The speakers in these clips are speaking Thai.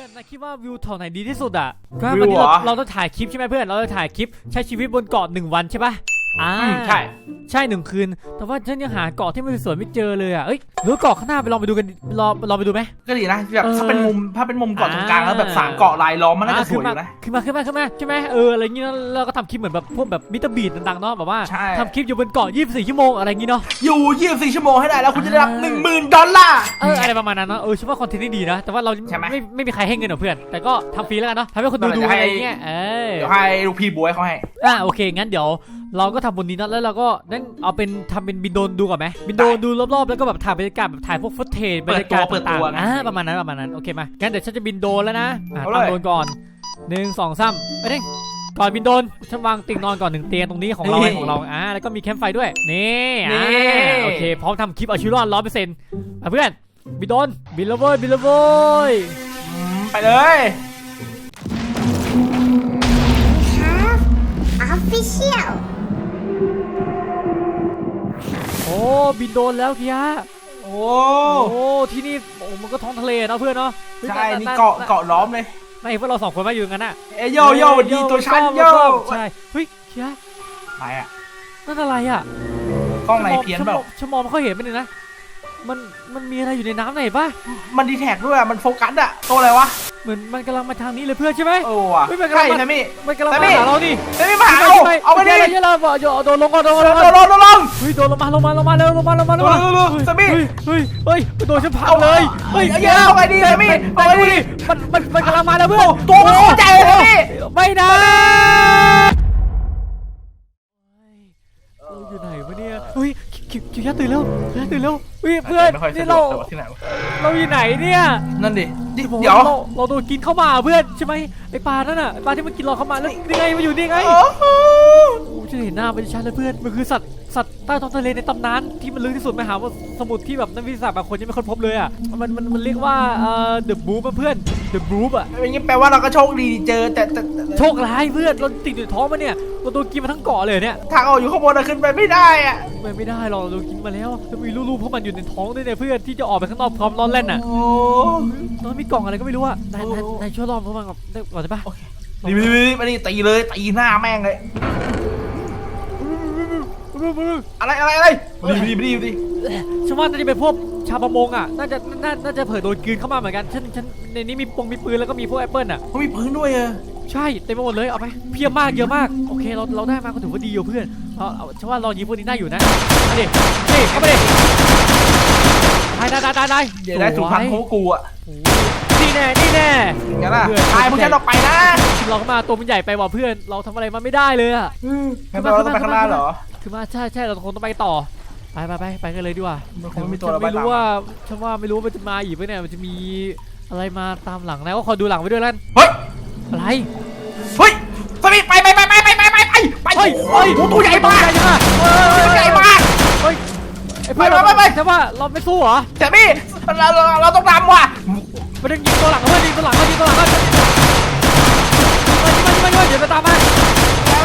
พื่อนนายคิดว่าวิวแถวไหนดีที่สุดอะก็วันนี้เราเราต้องถ่ายคลิปใช่ไหมเพื่อน เราจะถ่ายคลิปใช้ชีวิตบนเกาะหนึ่งวันใช่ปะ อ่าอืมใช่ ใช่หนึ่งคืน แต่ว่าฉันยังหาเกาะที่มันสวยๆไม่เจอเลยอะเอ้ยหรือเกาะข้างหน้าไปลองไปดูกันลองลองไปดูไหมก็ดีนะแบบเออถ้าเป็นมุมถ้าเป็นมุมเกาะตรงกลางแล้วแบบอ่าสามเกาะลายล้อมมันน่าจะสขึ้วยนอมายู่นะขึ้นมาขึ้นมาขึ้นมาใช่ไหมเอออะไรเงี้ยแล้วก็ทำคลิปเหมือนแบบพวกแบบมิสเตอร์บีดดังๆเนาะแบบว่าใช่ทำคลิปอยู่บนเกาะ24 ชั่วโมงอะไรอย่างงี้เนาะอยู่ 24 ชั่วโมงให้ได้แล้วคุณจะได้รับอ่าหนึ่งหมื่นดอลลาร์เอออะไรประมาณนั้นเนาะเออฉันว่าคอนเทนต์นี่ดีนะ แต่ว่าเราใช่ไหมไม่ไม่มีใครให้เงินหรอกเพื่อน แต่ก็ทำฟรีแล้วกันเนาะทำให้คนดูเดี๋ดูยวให้อะไรอย่างเงี้ยเออเดี๋ยวให้ลูกพี่บวยเขาให้อะโอเคงั้นเดี๋ยว เราก็ทำบนนี้เนอะแล้วเราก็นั่นเอาเป็นทำเป็นบินโดรนดูก่อนไหมบินโดรนดูรอบๆแล้วก็แบบถ่ายบรรยากาศแบบถ่ายพวกฟุตเทจบรรยากาศเปิดตัวต่างเปิดตัวๆนะอ่าประมาณนั้นประมาณนั้นโอเคมางั้นเดี๋ยวฉันจะบินโดรนแล้วนะอะเอาเลยตั้งโดรนก่อนหนึ่งสองสามไปเด้งก่อนบินโดรนฉันวางเตียงนอนก่อนหนึ่งเตียงตรงนี้ของเรานี่เองของเราอ่าแล้วก็มีแคมป์ไฟด้วยนี่นี่อ่าโอเคพร้อมทำคลิปเอาชีวิตรอดร้อยเปอร์เซ็นต์เพื่อนบินโดรนบินแล้วเว้ยบินแล้วเว้ยอืมไปเลย have official บินโดรนแล้วเคียโอ้โอ้ที่นี่โอ้มันก็ท้องทะเลเนาะเพื่อนเนาะฮ้ยใช่านี่าเกาะน่เกาะล้อมเลยไม่เห็นว่าเราสองคนมาอยู่กันน่ะเอ้ยโยโย่สวัสดีตัวฉันโยใช่เฮ้ยเคียไปอะนั่นอะไรอะกล้องไหนเพี้ยนเปล่าชั่วโมงไม่ค่อยเห็นมันเลยนะมันมันมีอะไรอยู่ในน้ำไหนปะมันดีแท็กด้วยอะมันโฟกัสอะตัวอะไรวะ เหมือนมันกำลังมาทางนี้เลยเพื่อนใช่ไหม โอ้ว่ะเฮ้ยมันกำลัใช่งมาใช่ไหมมันกำลังแต่มานี่หาเราดิแต่ไม่มาหาใช่เอาไหมเอาไปดิใช่ไหมใช่แล้วบอกโดนลงก่อนโดนลงโดก่อนนโดนโดนลง เฮ้ยโดนลงมาลงมาลงมาเร็วลงมาลงมาลงมาเร็วเร็วเร็วสามีเฮ้ยเฮ้ยเฮ้ยมันโดนฉันพังเอาเลยเฮ้ยเอาเยอะเอาไงดีสามีเอาไงดีมันมันมันกำลังมาแล้วเพื่อนตัวมันโคตรใหญ่เลยพี่ไม่นะเราอยู่ไหนวะเนี่ยเฮ้ยคิวคิวยัดตื่นแล้วยัดตื่นแล้ว เฮ้ยเพื่อนไม่ค่อยสะนี่ดเราวกแต่ว่าที่ไหนวะเราอยู่ไหนเนี่ยนั่นดิเดี๋เดี๋ยยววเราเราโดนกินเข้ามาเพื่อนใช่ไหมไอปลานั่นน่ะไอปลาที่มันกินเราเข้ามาแล้วนี่ไงมันอยู่นี่ไงโอ้โหโอ้ ฉันเห็นหน้ามันชัดเลยเพื่อน มันคือสัตว์สัตว์ใต้ท้องทะเลในตำนานที่มันลึกที่สุดมหาสมุทรที่แบบนักวิทยาศาสตร์บางคนยังไม่ค้นพบเลยอะ มันมันมันเรียกว่าเอ่อ the boop อะเพื่อน the boop อะอย่างงี้แปลว่าเราก็โชคดีเจอแต่แต่แต่โชคร้ายเพื่อนเราติดอยู่ในท้องมันเนี่ยเราโดนกินมาทั้งเกาะเลยเนี่ยทางออกอยู่ข้างบนอะขึ้นไปไม่ได้อะไม่ไม่ได้หรอกเราโดนกินมาแล้วแล้วมีลูกๆพวกมันอยู่ในท้องด้วยเนี่ยเพื่อนที่จะออกไปข้างนอกพร้อมร้อนแล่นอะโอ้ตอนมีกล่องอะไรก็ไม่รู้อะนายนายนายช่วยรอบพวกมันก่อนได้ก่อนได้ปะดีดีดีมาดิตีเลยตีหน้าแม่งเลย อะไรอะไรอะไรดีดีดีดีฉันว่าน่าจะเป็นพวกชาวประมงอะ น่าจะน่าน่าจะเผยโดนกลืนเข้ามาเหมือนกัน ฉันฉันในนี้มีปงมีปืนแล้วก็มีพวกแอปเปิลอะเขามีปืนด้วยเออใช่เต็มไปหมดเลยเอาไปเพียบมากเยอะมากโอเคเราเราได้มาก็ถือว่าดีอยู่เพื่อนเอาเอาฉันว่าเรายิงพวกนี้ได้อยู่นะมาดินี่เข้ามาดิได้ได้ได้ได้เดี๋ยวได้สุพรรณเขากูอะ นี่แน่นี่แน่อย่างนั้นล่ะเพื่อนตายพวกฉันออกไปนะเราเข้ามาตัวมันใหญ่ไปว่ะเพื่อน เราทำอะไรมันไม่ได้เลยอะงั้นเราต้องไปข้างหน้าเหรอคือมาใช่ใช่เราคงต้องไปต่อไปไปไปไปกันเลยดีกว่ามันคงไม่มีตัวฉันเราไปไม่รู้ว่าฉันว่าไม่รู้ว่ามันจะมาอีกไหมเนี่ยมันจะมีอะไรมาตามหลังแล้วก็คอยดูหลังไว้ด้วยแล้วกันเฮ้ยอะไรเฮ้ยสมิไปไปไปไปไปไปไปไปไปเฮ้ยเฮ้ยโอ้โหตัวใหญ่มากใหญ่มากตัวใหญ่มากเฮ้ยไอ้เพื่อนไปไปไปใช่ว่าเราไม่สู้เหรอแต่พี่เราเราเราต้องนำว่ะ มันต้องยิงตัวหลังเพื่อนยิงตัวหลังเพื่อนยิงตัวหลังเพื่อนยิงมายิงมายิงมาเดี๋ยวไปตามมา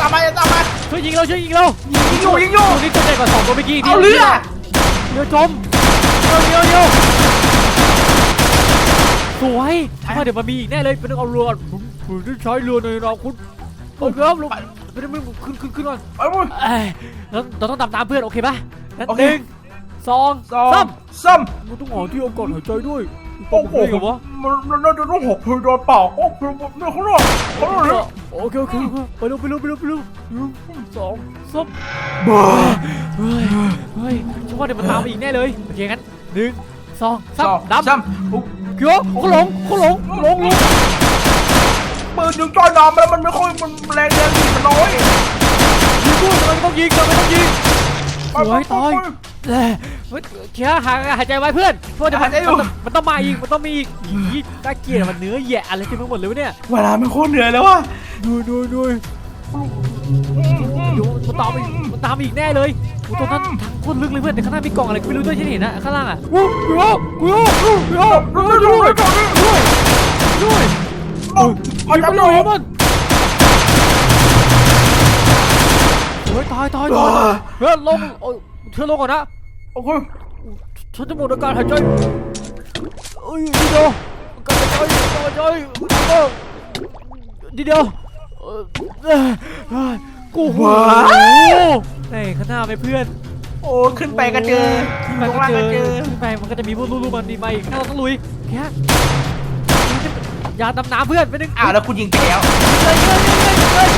ตามมาตามมาช่วยยิงเราช่วยยิงเรายิงอยู่ยิงอยู่ตัวนี้ตัวใหญ่กว่าสองตัวเมื่อกี้เอาเรือเรือจมเร็วเร็วเร็วสวยถ้าเดี๋ยวมันมีอีกแน่เลยเป็นต้องเอาเรือก่อนผมผมจะใช้เรือในเราคุณโอเคครับลงไม่ได้ไม่ได้ขึ้นขึ้นขึ้นก่อนไปมุ้ยเอ้ยเราต้องตามตามเพื่อนโอเคปะงั้นโอหเคนึ่งสองสองสามซ้มันต้องหอที่อากาศหายใจด้วย โอ้โหได้เหรอวะมันมันน่าจะต้องหกคือโดนปอกโอ้โหเนี่เขาหลอกเขาหลอกเลยโอเคโอเคไปเร็วไปเร็วไปเร็วไปเร็วหนึ่งสองสามบ้าเฮ้ยเฮ้ยฉันว่าเดี๋ยวมันตามมาอีกแน่เลยโอเคงั้นหนึ่งสองสาซ้มดำซ้ำอุ๊ยเกี่ยวเขาหลงเขาหลงหลงหลงปืนยิงจอยน้ำแล้วมันไม่ค่อยมันแรงแรงมันน้อยยิงด้วยทำไมต้องยิงทำไมต้องยิงไปสวยตาย เอ้ยเฮ้ยเคียหายหายใจไว้เพื่อนเพราะเดี๋ยวมันหายใจอยู่ มันมันต้องมาอีกมันต้องมีอีกอีน่าเกลียดมันเนื้อแหยะอะไรเต็มไปหมดเลยวะเนี่ยเวลามันโคตรเหนื่อยแล้วว่ะดูดูดูดูมันตามอีกมันตามอีกแน่เลยโอ้ตอนนั้นทางโคตรลึกเลยเพื่อนแต่ข้างหน้ามีกล่องอะไรก็ไม่รู้ด้วยที่เห็นนะข้างล่างอะวู้กูโอ้กูโอ้กูโอ้ด้วยด้วยด้วยเอาเอายิงจับไปหเลน่อยยมันโอ้ยตายตายตายเฮ้ยลงโอ้ยเธอลงก่อนนะ โอเคฉันจะหมดอาการหายใจเอ้ยนี่เดียวการหายใจการหายใจโอ้ยโอ้ยดีเดียวเอ่อเอ่อเอ่อกูโหว้าวไหนข้างหน้าไปเพื่อน โอ้ขึ้นไปก็เจอขึ้นลไปงล่างก็ก็เจเจออขึ้นไปมันก็จะมีพวกลูกๆมันดีมาอีกเราต้องลุยแค่อย่าดำน้ำเพื่อนไปนึงอ้าวแล้วกูยิงไปแล้วเลยเลยเลยเลย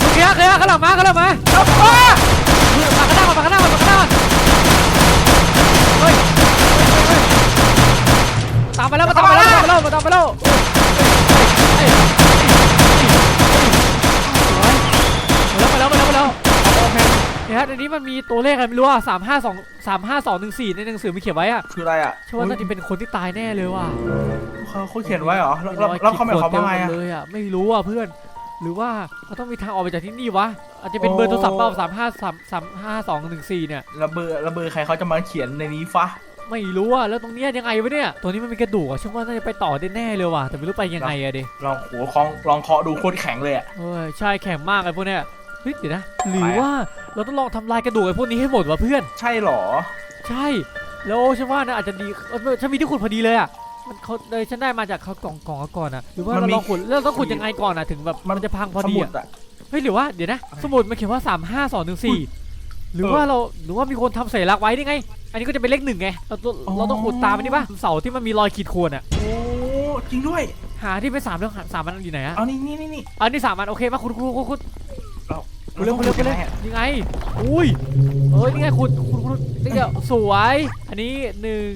โอเคโอเคข้างหลังมาข้างหลังมาแล้วพ่อมาข้างหน้ามาข้างหน้ามาข้างหน้าเฮ้ยตามไปแล้วมาตามไปแล้วมาตามไปแล้วมาตามไปแล้วเฮ้ยเฮ้ยเฮ้ยมาแล้วมาแล้วมาแล้วมาแล้วเนี่ยในนี้มันมีตัวเลขอะไรไม่รู้อะสามห้าสองสามห้าสองหนึ่งสี่ในหนังสือมีเขียนไว้อะคืออะไรอะเชื่อว่าน่าจะเป็นคนที่ตายแน่เลยว่ะเขาเขียนไว้เหรอแล้วแล้วแล้วเขาหมายความว่าไงอะเลยอะไม่รู้อะเพื่อน หรือว่าเขาต้องมีทางออกไปจากที่นี่วะ อาจจะเป็นเบอร์โทรศัพท์เปล่าสามห้าสามสามห้าสองหนึ่งสี่เนี่ยระเบอร์ระเบอร์ใครเขาจะมาเขียนในนี้ฟะไม่รู้อะแล้วตรงเนี้ยยังไงวะเนี่ยตัวนี้มันมีกระดูกอะเชื่อว่าน่าจะไปต่อได้แน่เลยว่ะแต่ไม่รู้ไปยังไงอะดิลองหัวคองลองเคาะดูโคตรแข็งเลยอะเฮ้ยใช่แข็งมากไอ้พวกเนี้ยเฮ้ยเดี๋ยวนะหรือไปอะว่าเราต้องลองทำลายกระดูกไอ้พวกนี้ให้หมดวะเพื่อน ใช่เหรอ ใช่ แล้วฉันว่านะอาจจะดีเออฉันมีที่ขุดพอดีเลยอะ มันเขาเลยฉันได้มาจากเขากล่องกล่องก่อนอะหรือว่าเราลองขุดแล้วเราต้องขุดยังไงก่อนอะถึงแบบมันจะพังพอสดีมุอะดอะเฮ้ยหรือว่าเดี๋ยวนะ สมุดมันเขียนว่า3 5 2 1 4หรือเออว่าเราหรือว่ามีคนทำสัญลักษณ์ไว้นี่ไง อันนี้ก็จะเป็นเลขหนึ่งไงเราต้องอ๋อเราต้องขุดตามไปนี่ปะเสาที่มันมีรอยขีดข่วนอะโอ้จริงด้วย หาที่เป็นสามแล้วหาสามมันอยู่ไหนอะเอานี่นี่นี่นี่อันนี้สามมันโอเคมาขุดขุดขุดขุดเราขุดเร็วขุดเร็วขุดเร็วยังไงอะยังไง อุ้ยเอ้ยนี่ไงขุดขุดขุดนี่เดียวสวย อันนี้หนึ่ง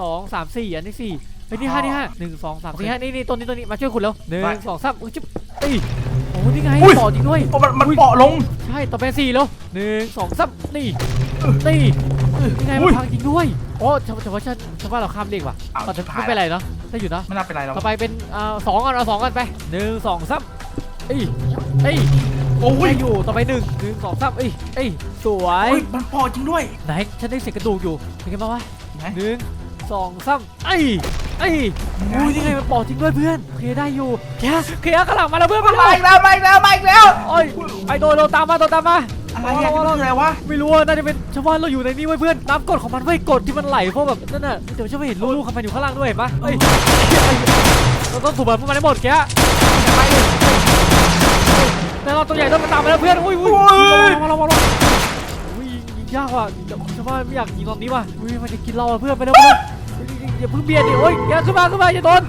สองสามสี่อันนี้สี่เฮ้ยนี่ห้านี่ห้าหนึ่งสองสามสี่ห้านี่นี่ต้นนี้ต้นนี้มาช่วยขุดแล้วหนึ่งสองสามอุ้ยจุ๊บเอ้ยโอ้นี่ไงต่อจริงด้วยโอ้มันมันเปาะลง ใช่ต่อไปสี่แล้วหนึ่งสองสามนี่นี่นี่ไงอุ้มันยพังจริงด้วยโอ้ฉันฉันว่าฉันฉันว่าเราข้ามเลขว่ะอ้าวเอาแต่ชิบหาย ไม่เป็นไรเนาะได้อยู่เนาะไม่น่าเป็นไรหรอกต่อไปเป็นอ่าสองก่อนเอาสองก่อนไปหนึ่งสองสามเอ้ยเอ้ยโอ้ยได้อยู่ต่อไปหนึ่งหนึ่งสองสามเอ้ยเอ้ยสวยโอ้ยมันเปาะจริงด้วย ไหนฉันได้เสียงกระดูกอยู่เป็นไงบ้างวะไหน หนึ่งสองสามเอ้ย เอ้ยอุ้ยนี่ไงมันปอกจริงด้วยเพื่อนโอเคได้อยู่แค่เคลียร์ข้างหลังมาแล้วเพื่อนมัมานแล้วมาอีกแล้วมาอีกแล้วมาอีกแล้ว โอ้ยไอโดนโดนตามมาโดนตามมาอะไรอะนี่คืออะไรวะ ไม่รู้ว่าน่าจะเป็นชาวบ้านเราอยู่ในนี้ไว้ยเพื่อนน้ำกรดของมันไว้ยกรดที่มันไหลพวกแบบนั่นน่ะเดี๋ยวฉันไม่เห็นลูกๆของมันอยู่ข้างล่างด้วยเห็นปะเอ้ยเราต้องถูกแบบพวกมันให้หมดแกแต่เราตัวใหญ่ต้องมาตามไปแล้วเพื่อนอุ้ยอุ้ยระวังระวังระวังอุ้ยยิงยากว่ะชาวบ้านไม่อยากยิงตอนนี้ว่ะอุ้ยมันจะกินเราอะเพื่อนไปเร็วไปเร็ว อย่าเพิ่งเบียดดิโอ้ยอย่าขึ้นมาขึ้นมาอย่าโดน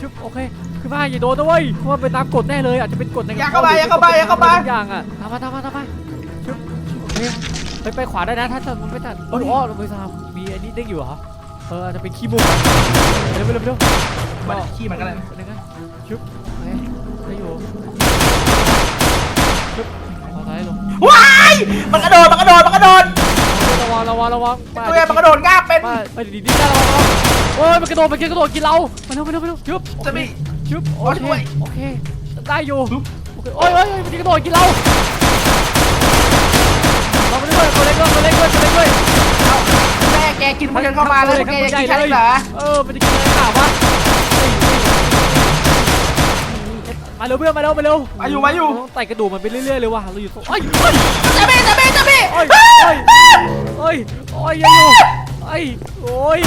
ชึบโอเคขึ้นมาอย่าโดนนะเว้ยเพราะว่าเป็นน้ำกรดแน่เลยอาจจะเป็นกรดในอย่าเข้ามาอย่าเข้ามาอย่าเข้ามาอย่างอะตามมาตามมาตามมาชึบโอเคไปไปขวาได้นะถ้าจะมันไม่ตัดโอ้โหเราไปทำมีอันนี้เด้งอยู่เหรอเอออาจจะเป็นขี้มูกเร็วเร็วเร็วเร็วมันขี้มันก็ได้ นึงนะชุบโอเคได้อยู่ชุบเอาซ้ายลงว้ายมันกระโดดมันกระโดดมันกระโดดระ วังระวังระวังตัวใหญ่มันกระโดดง่าบเป็นไปไปดีดีได้ระวังระวังโอ้ยมันกระโดดมันกระโดดกินเราไปเร็วไปเร็วไปเร็วชุบจะมีชุบโอขอเคช่วย โอเคได้อยู่ชุบโอเคโอ้ยโอ้ยมันกระโดดกินเราเราไปด้วยตัวเล็กด้วยตัวเล็กด้วยตัวเล็กด้วยแม่แกกินมันเข้ามาแล้วแกจะกินฉันเหรอเออมันจะกินอะไรหนาวะ มาเร็วเพื่อนมาเร็วมาเร็วมาอยู่มาอยู่เรต้องไต่กระดูกมันไปเรื่อยๆเลยว่ะเราอยู่ตรงเอ้ยเอ้ยจะมีจะมีจะมีเอ้ยเอ้ยเอ้ยโอ้ยยังอยู่เอ้ยโอ้ย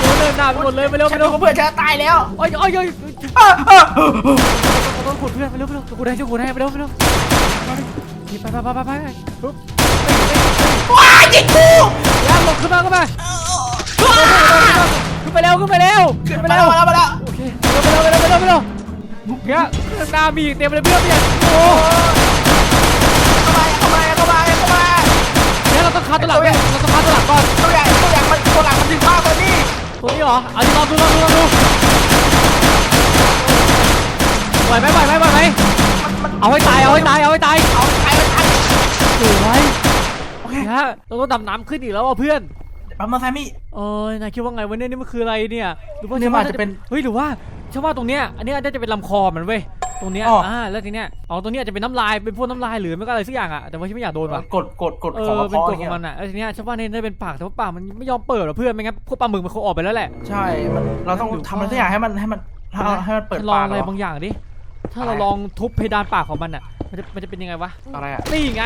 โดนเดินหน้าไปหมดเลยมาเร็วฉัมานเร็ดูว กับเพื่อนฉันตายแล้วเอ้ยเอ้ยเอ้ยอะอะเราต้องขุดเพื่อนมาเร็วมาเร็วขุดให้ช่วยขุดให้มาเร็วมาเร็วไปไปไปไปไปปุ๊บว้ายยิงกูย่างลงขึ้นมาขึ้นมาขึ้นไปเร็วขึ้นไปเร็วขึ้ขึ้นนไปมาแล้เร็ววมาแล้วมาแล้วโอเคไปเร็วไปเร็วไปเร็วไปเร็ว เพี้ยข้างหน้ามีอีกเต็มเลยเพื่อนเพี้ยโอ้เข้ามาเข้ามาเข้ามาเข้ามาเพี้ยเราต้องคัดตัวหลังเนี่ยเราต้องคัดตัวหลังก่อนตัวใหญ่ตัวใหญ่มันตัวหลังมันถึงมากกว่านี้ตัวนี้เหรอเอาดิลองดูลองดูลองดูไหวไหมไหวไหมไหวไหมมันมันเอาให้ตายเอาให้ตายเอาให้ตายเอาตายมันตายสวยโอเคฮะเราต้องดำน้ำขึ้นอีกแล้วอะเพื่อน ปั๊มมาไซมี่เอ้ยนายคิดว่าไงวะเนี่ยนี่มันคืออะไรเนี่ยหรือว่าเนี่ยมันอาจจะเป็นเฮ้ยหรือว่าฉันว่าตรงเนี้ยอันเนี้ยน่าจะเป็นลำคอมันเว้ยตรงเนี้ยอ๋ออ่ อ่าแล้วทีเนี้ยอ๋อตรงเนี้ยอาจจะเป็นน้ำลายเป็นพวกน้ำลายหรือไม่ก็อะไรสักอย่างอะแต่ว่าฉันไม่อยากโดนว่ะกดกดกดเอของอกระเป็นกฎเพาะขเนี่อยงมันอะแล้วทีเนี้ยฉันว่าเนี่ยน่าจะเป็นปากแต่ว่าปากมันไม่ยอมเปิดหรอเพื่อนไม่งั้นพวกปลาหมึกมันคงออกไปแล้วแหละ ใช่มันเราต้องทำอะไรสักอย่างให้มันให้มันให้มันเปิดฉันลองปากอะไรเหรอบางอย่างดิถ้าอะไรเราลองทุบเพดานปากของมันอะ มันจะมันจะเป็นยังไงวะอะไรอะนี่ไง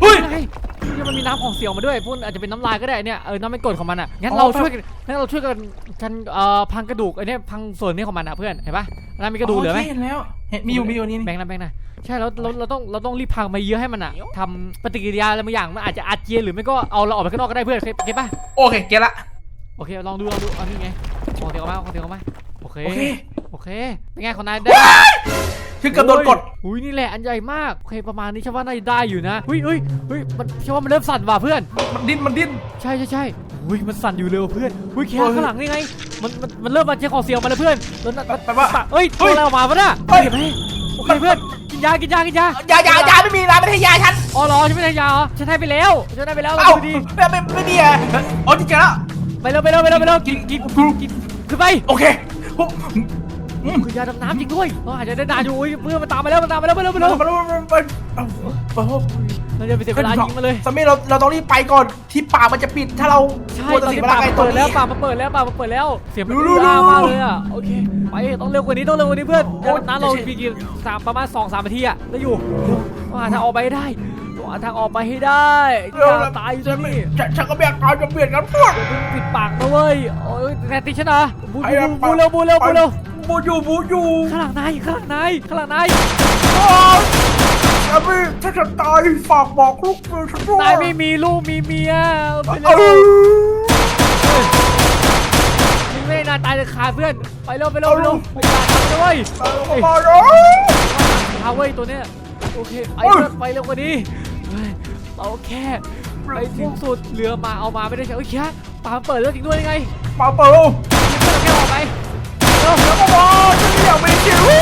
เฮ้ยนี่ไงนี่มันมีน้ำของเสียงมาด้วยพวกอาจจะเป็นน้ำลายก็ได้เนี่ยเออน้ำไม่กรดของมันอะงั้นอ๋อเราช่วยกันงั้นเราช่วยกันกันเอ่อพังกระดูกไอ้เนี่ยพังส่วนนี้ของมันอะเพื่อนเห็นปะน้ำมีกระดูกเหลือไหมโคเห็นแล้วเห็นมีอยู่มีอยู่นี่นี่แบ่งนะแบ่งนะใช่เราเราเราต้องเราต้องรีบพังมาเยอะให้มันอะทำปฏิกิริยาอะไรบางอย่างมันอาจจะอาเจียนหรือไม่ก็เอาเราออกไปข้างนอกก็ได้เพื่อนเก็บปะโอเคเก็ตละโอเคลองดูลองดูเอานี่ไงของเสียงออกมาของเสียงออกมาโอเคโอเคโอเคเป็นไงของนายได้ คือเกือบโดนกดอุ้ยนี่แหละอันใหญ่มากโอเคประมาณนี้ใช่ว่าน่าจะได้อยู่นะอุ้ยอุ้ยอุ้ยมันใช่ว่ามันเริ่มสั่นว่ะเพื่อน มันดิ้นมันดิ้นใช่ใช่ใช่อุ้ยมันสั่นอยู่เลยว่ะเพื่อนอุ้ยแค่เฮ้ยข้างหลังนี่ไงมันมันมันเริ่มมาเช็คของเสียงมาแล้วเพื่อนแล้วนั่นแปลว่าเอ้ยเฮ้ตัวยอะไรออกมาปะน่ะเฮ้ยเก็บให้โอเคเพื่อนกินยากินยากินยาอยาอยาอยาไม่มีนะไม่ใช่ยาฉันอ๋อเหรอฉันไม่ได้ยาเหรอฉันให้ไปแล้วฉันให้ไปแล้วเราเอ้าดูดีไม่ไม่ไม่มีอะอ๋อจริงๆแล้วไปเร็วไปเร็วไปเร็วไปเร็วกินกินกินขึ้นไปโอเคผมอืม คือยาดำน้ำจริงด้วยเราอาจจะได้นานอยู่อุ้ยเพื่อนมันตามมาแล้วมันตามมาแล้วไปเร็วไปเราเร็วเราเราเราเราจะไปเสียเวลายิงมาเลยสมัยเราเราต้องรีบไปก่อนที่ป่ามันจะปิดถ้าเราใช่กลัวตจะอนเสียนี้เวลาป่าไกลมันตอนเปิดแล้วนี้ป่ามันเปิดแล้วป่ามันเปิดแล้ว เสียงมันรู้ยารู้มากเลยอะโอเคไปต้องเร็วกว่านี้ต้องเร็วกว่านี้เพื่อนโอ้ยาดำน้ำเราใช่มีกี่สามประมาณสองสามนาทีอะได้อยู่ต้องหาทางออกไปให้ได้ต้องหาทางออกไปให้ได้อย่าตายอยู่ที่นี่ฉันฉันก็ไม่อยากตายจะเบียดกันพวกเพิ่งปิดปากนะเว้ยโอ้ยแต่ติดฉันนะบูไปบูแล้วบูเร็วบูเร็วบูเร็ว บูอยู่บูอยู่ข้างหลังนายข้างหลังนายข้างหลังนายโอ้ยแอมมี่ถ้าฉันตายฝากบอกลูกเมียฉันด้วยนายไม่มีลูกมีเมียไปเอเร็วอมึงไม่ได้นานตายเลยขาดเพื่อนไปเร็วไปเร็วไปเร็วไปอย่าทำเลยเอามาเลยฮาเว้ยตัวเนี้ยโอเคไอ้โอ้ยเพื่อนไปเร็วกว่านี้เฮ้ยเราแค่ไปทุ่งสุดเรือมาเอามาไม่ได้ใช่เอ้ยแค่ปาเปิดเรื่องจริงด้วยยังไงมาเปิดเพื่อนแค่ออกไป เร็วแล้วก็มาฉันอยากมีชีวิ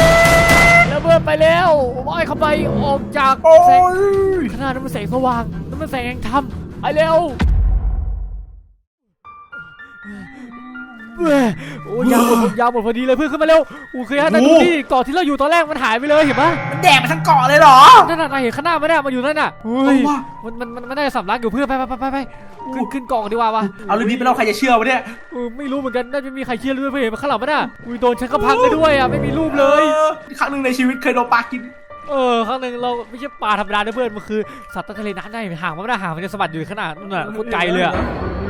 ตแล้วเพื่อนไปแล้วว่ายเข้าไปออกจากโอ้แสงยขนาดนั้นมันแสงสว่างนั่นมันแสงแห่งธรรมไปเร็ว โอ้ยยาวหมดยาวหมดพอดีเลยเพื่อนขึ้นมาเร็วโอเคฮะแต่ดูดิเกาะที่เราอยู่ตอนแรกมันหายไปเลยเห็นปะมันแดกไปทั้งเกาะเลยเหรอนั่นน่ะนายเห็นข้างหน้าไหมเนี่ยมันอยู่นั่นน่ะเฮ้ยเอาว่ะมันมันมันมันได้สำลักอยู่เพื่อนไปไปไปไปไปขึ้นขึ้นกล่องดีกว่าวะเอาเรื่องนี้ไปเล่าใครจะเชื่อวะเนี่ยเออไม่รู้เหมือนกันน่าจะไม่มีใครเชื่อเลยเพื่อนเห็นมันข้างหลังมั้ยน่ะอุ้ยโดนฉันก็พังไปด้วยอะไม่มีรูปเลยออครั้งหนึ่งในชีวิตเคยโดนปลากินเออครั้งหนึ่งเราไม่ใช่ปลาธรรมดานะเพื่อนมันคือสัตว์ใต้ทะเลน้ำได้ห่างมันไม่ได้ห่างมันจะสะบัดอยู่ขนาดนั่นน่ะโคตรไกลเลยอะโค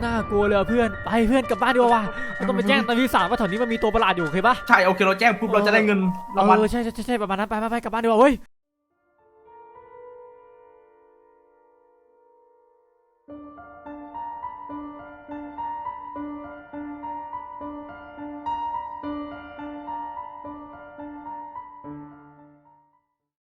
นน่ากลัวเลยอะเพื่อน ไปเพื่อนกลับบ้านดีกว่าว่ะเราต้องไปแจ้งตำรวจสามว่าแถวนี้มันมีตัวประหลาดอยู่โอเคปะใช่โอเคเราแจ้งปุ๊บเราจะได้เงินรางวัลเออใช่ใช่ใช่ใช่ประมาณนั้นไปไปไปกลับบ้านดีกว่าเว้ย